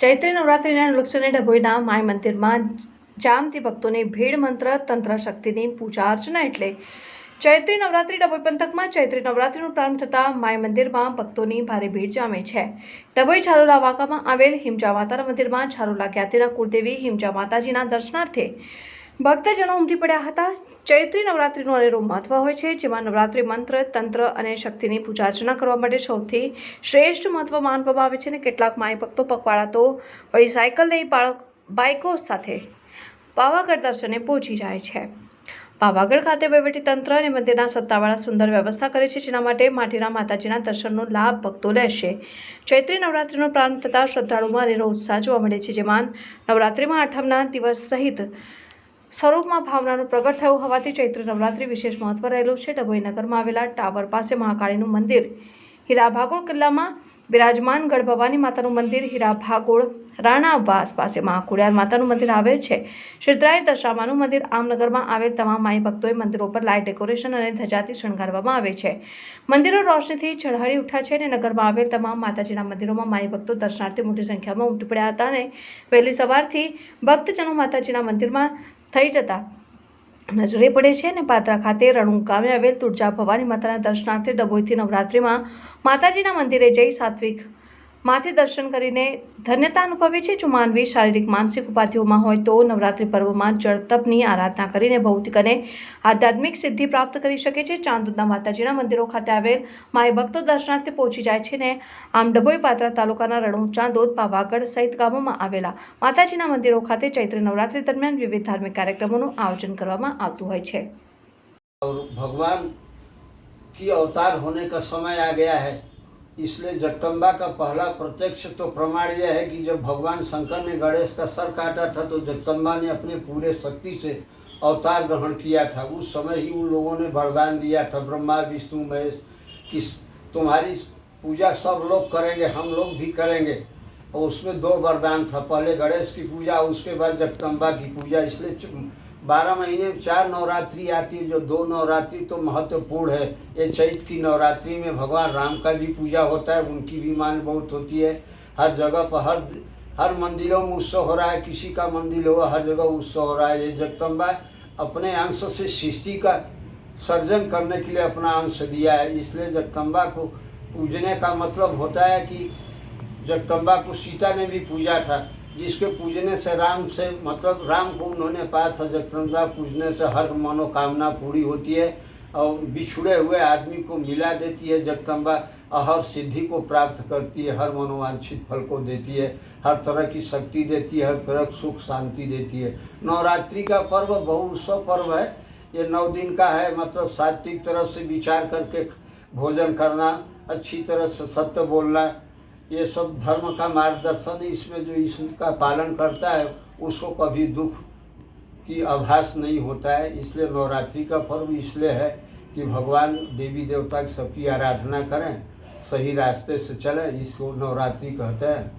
ચૈત્રી નવરાત્રિના અનુલક્ષીને ડભોઈના માય મંદિરમાં જામતી ભક્તોની ભીડ મંત્ર, તંત્ર શક્તિની પૂજા અર્ચના એટલે ચૈત્રી નવરાત્રિ ડભોઈ પંથકમાં ચૈત્રી નવરાત્રિનો પ્રારંભ થતાં માય મંદિરમાં ભક્તોની ભારે ભીડ જામે છે. ડભોઈ છારોલા વાકામાં આવેલ હિમજા માતાના મંદિરમાં છારોલા ખ્યાતિના કુળદેવી હિમજા માતાજીના દર્શનાર્થે ભક્તજનો ઉમટી પડ્યા હતા. ચૈત્રી નવરાત્રિનું અનેરું મહત્વ હોય છે, જેમાં નવરાત્રિ મંત્ર, તંત્ર અને શક્તિની પૂજા અર્ચના કરવા માટે સૌથી શ્રેષ્ઠ મહત્વ માનવામાં આવે છે અને કેટલાક માય ભક્તો પગપાળા તો વળી સાયકલ લઈ બાળક બાઇકો સાથે પાવાગઢ દર્શને પહોંચી જાય છે. પાવાગઢ ખાતે વહીવટી તંત્ર અને મંદિરના સત્તાવાળા સુંદર વ્યવસ્થા કરે છે, જેના માટે માટીના માતાજીના દર્શનનો લાભ ભક્તો લેશે. ચૈત્રી નવરાત્રિનો પ્રારંભ થતાં શ્રદ્ધાળુમાં અનેરો ઉત્સાહ જોવા મળે છે, જેમાં નવરાત્રિમાં આઠમના દિવસ સહિત સ્વરૂપમાં ભાવનાનું પ્રગટ થયું હોવાથી ચૈત્ર નવરાત્રિ વિશેષ મહત્વ રહેલું છે. ડભોઈ નગરમાં આવેલા ટાવર પાસે મહાકાળીનું મંદિર. હીરા ભાગોળ કિલ્લામાં બિરાજમાન ગઢ ભવાની માતાનું મંદિર હીરા ભાગોળ રાણાવાસ પાસે મહાખોડિયાર માતાનું મંદિર આવેલ છે. શ્રીદ્રાય દશામાનું મંદિર આમનગરમાં આવેલ તમામ માઈ ભક્તોએ મંદિરો પર લાઇટ ડેકોરેશન અને ધજાથી શણગારવામાં આવે છે. મંદિરો રોશનીથી ચઢાડી ઉઠ્યા છે અને નગરમાં આવેલ તમામ માતાજીના મંદિરોમાં માઈ ભક્તો દર્શનાર્થે મોટી સંખ્યામાં ઉમટી પડ્યા હતા અને વહેલી સવારથી ભક્તજનો માતાજીના મંદિરમાં થઈ જતા. નજરે પડે છે ને પાત્રા ખાતે રણું ગામે આવેલ તુળજા ભવાની માતાના દર્શનાર્થે ડભોઈથી નવરાત્રિમાં માતાજીના મંદિરે જઈ સાત્વિક માથે દર્શન કરીને ધન્યતા અનુભવે છે જો માનવી શારીરિક માનસિક ઉપાધિઓમાં હોય તો નવરાત્રિ પર્વમાં જળ તપની આરાધના કરીને ભૌતિક અને આધ્યાત્મિક સિદ્ધિ પ્રાપ્ત કરી શકે છે ચાંદોદના માતાજીના મંદિરો ખાતે આવેલ માય ભક્તો દર્શનાર્થે પહોંચી જાય છે ને આમ ડભોઈ પાત્રા તાલુકાના રણું ચાંદોદ પાવાગઢ સહિત ગામોમાં આવેલા માતાજીના મંદિરો ખાતે ચૈત્ર નવરાત્રિ દરમિયાન વિવિધ ધાર્મિક કાર્યક્રમોનું આયોજન કરવામાં આવતું હોય છે और भगवान की अवतार होने का समय आ गया है इसलिए जगदम्बा का पहला प्रत्यक्ष तो प्रमाण यह है कि जब भगवान शंकर ने गणेश का सर काटा था तो जगदम्बा ने अपने पूरे शक्ति से अवतार ग्रहण किया था। उस समय ही उन लोगों ने वरदान दिया था, ब्रह्मा, विष्णु, महेश कि तुम्हारी पूजा सब लोग करेंगे, हम लोग भी करेंगे। और उसमें दो वरदान था, पहले गणेश की पूजा, उसके बाद जगदम्बा की पूजा, इसलिए बारह महीने में चार नवरात्रि आती है, जो दो नवरात्रि तो महत्वपूर्ण है। ये चैत की नवरात्रि में भगवान राम का भी पूजा होता है, उनकी भी मान बहुत होती है। हर जगह पर, हर हर मंदिरों में उत्सव हो रहा है, किसी का मंदिर हो, हर जगह उत्सव हो रहा है। ये जगदम्बा अपने अंश से सृष्टि का सर्जन करने के लिए अपना अंश दिया है। इसलिए जगदम्बा को पूजने का मतलब होता है कि जगदम्बा को सीता ने भी पूजा था। जिसके पूजने से राम से मतलब राम को उन्होंने पाया था जगदम्बा पूजने से हर मनोकामना पूरी होती है और बिछुड़े हुए आदमी को मिला देती है जगदम्बा और हर सिद्धि को प्राप्त करती है, हर मनोवांछित फल को देती है, हर तरह की शक्ति देती है, हर तरह सुख शांति देती है। नवरात्रि का पर्व बहु उत्सव पर्व है। ये नौ दिन का है मतलब सात्विक तरफ़ से विचार करके भोजन करना, अच्छी तरह से सत्य बोलना ये सब धर्म का मार्गदर्शन इसमें जो इसका पालन करता है, उसको कभी दुख की आभास नहीं होता है। इसलिए नवरात्रि का पर्व इसलिए है कि भगवान देवी देवता की सबकी आराधना करें, सही रास्ते से चलें, इसको नवरात्रि कहते हैं।